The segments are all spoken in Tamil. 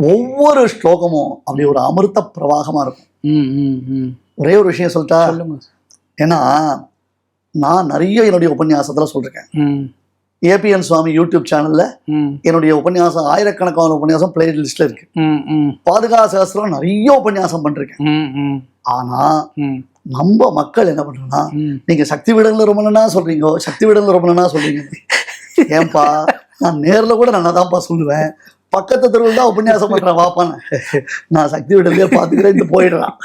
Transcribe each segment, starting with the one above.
ஒவ்வொரு ஸ்லோகமும் அப்படி ஒரு அமிர்த பிரவாகமா இருக்கும். ம் ம் ம். ஒரே ஒரு விஷயம் சொல்லிட்டா ஏன்னா நான் நிறைய என்னுடைய உபன்யாசத்துல சொல்லிருக்கேன் ம். ஏபிஎன் சுவாமி யூடியூப் சேனல்ல என்னுடைய உபன்யாசம் ஆயிரக்கணக்கான உபன்யாசம் பிளே லிஸ்ட்ல இருக்கு பாதுகா சாஸ்திரம் நிறைய உபன்யாசம் ம் ஆனா நம்ம மக்கள் என்ன பண்றோம்னா நீங்க சக்தி விடல ரொம்ப நாளா சொல்றீங்க சக்தி விடல ரொம்ப நாளா சொல்றீங்க ஏன்பா நான் நேர்ல கூட நான் தான்ப்பா சொல்லுவேன். பக்கத்து தெருவில் தான் உபன்யாசம் பண்றேன் வாப்பான்னு. நான் சக்தி விடலையே பார்த்துக்கிறேன் போயிடுறான்.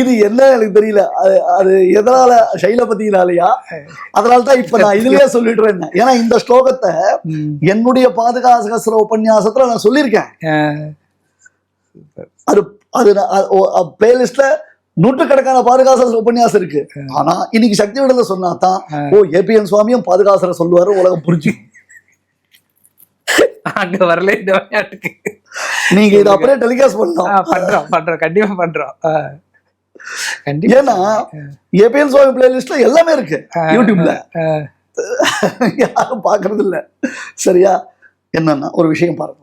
இது என்ன எனக்கு தெரியல. அது அது எதனால சைலபதியினாலயா அதனால தான் இப்ப நான் இதுலயே சொல்லிடுறேன். ஏன்னா இந்த ஸ்லோகத்தை என்னுடைய பாதுகாசகஸ்திர உபன்யாசத்துல நான் சொல்லியிருக்கேன். அது அது பிளேலிஸ்ட்ல நூற்றுக்கணக்கான பாதுகாசர உபன்யாசம் இருக்கு. ஆனா இன்னைக்கு சக்தி விடல சொன்னா தான் ஓ ஏபிஎன் சுவாமியும் பாதுகாசர சொல்லுவாரு உலகம் புரிஞ்சு அங்க வரல இந்த விளையாட்டுக்கு. நீங்க இதை அப்படியே டெலிகாஸ்ட் பண்ணலாம். பண்றோம் பண்றோம் கண்டிப்பா பண்றோம். ஏன்னா ஏபிஎன் சுவாமி பிளேலிஸ்ட்ல எல்லாமே இருக்கு யூடியூப்ல யாரும் பாக்குறது இல்ல. சரியா? என்னன்னா ஒரு விஷயம் பாருங்க.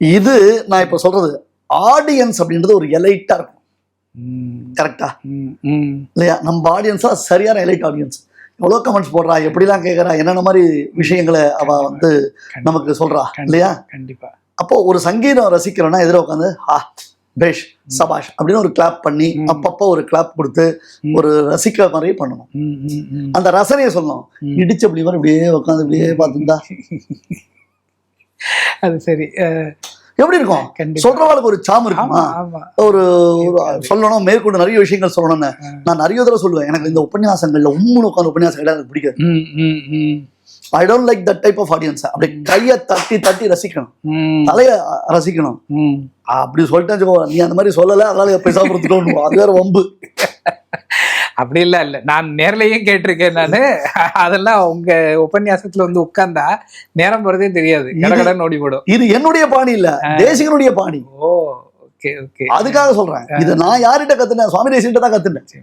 இது நான் இப்ப சொல்றது ஆடியன்ஸ் அப்படின்றது ஒரு எலைட்டா இருக்கும். கரெக்டா. இல்லையா? நம்ம ஆடியன்ஸா சரியான எலைட் ஆடியன்ஸ் எவ்வளோ கமெண்ட்ஸ் போடுறா எப்படிலாம் கேட்குறா என்னென்ன மாதிரி விஷயங்களை அவ வந்து நமக்கு சொல்றா இல்லையா கண்டிப்பா அப்போ ஒரு சங்கீதம் ரசிக்கிறோம்னா எதிர உட்காந்து ஆ பேஷ் சபாஷ் அப்படின்னு ஒரு கிளாப் பண்ணி. அப்பப்போ ஒரு கிளாப் கொடுத்து. ஒரு ரசிக்கிற மாதிரி பண்ணணும். அந்த ரசனையை சொல்லணும். இடிச்சு அப்படி மாதிரி இப்படியே உட்காந்து இப்படியே பார்த்துருந்தா அது சரி எப்படி இருக்கும்? கண்டிப்பா. சொல்றவங்களுக்கு ஒரு சாம் இருக்குமா? ஒரு சொல்லணும் மேற்கொண்டு நிறைய விஷயங்கள் சொல்லணும்னு. நான் நிறைய தடவை சொல்லுவேன். எனக்கு இந்த உபன்யாசங்கள்ல உம்முன்னு உட்காந்து உபன்யாசம் கிடையாது எனக்கு பிடிக்காது. I don't like that type of audience அப்படி கையை தட்டி தட்டி ரசிக்கணும். தலைய ரசிக்கணும். அப்படி சொல்லிட்டேன் நீ அந்த மாதிரி சொல்லல அதனால பைசா கொடுத்துட்டோம் அது வேற வம்பு. அப்படி இல்ல இல்ல. நான் நேர்லயும் கேட்டிருக்கேன் நானு. அதெல்லாம் உங்க உபன்யாசத்துல வந்து உட்கார்ந்தா நேரம் போறதே தெரியாது. கடகடன் ஓடி போடும். இது என்னுடைய பாணி இல்ல தேசிகனுடைய பாணி. Oh okay okay. அதுக்காக சொல்றேன். இது நான் யார்கிட்ட கத்துனேன்? சுவாமி தேசிகிட்ட தான் கத்துனேன்.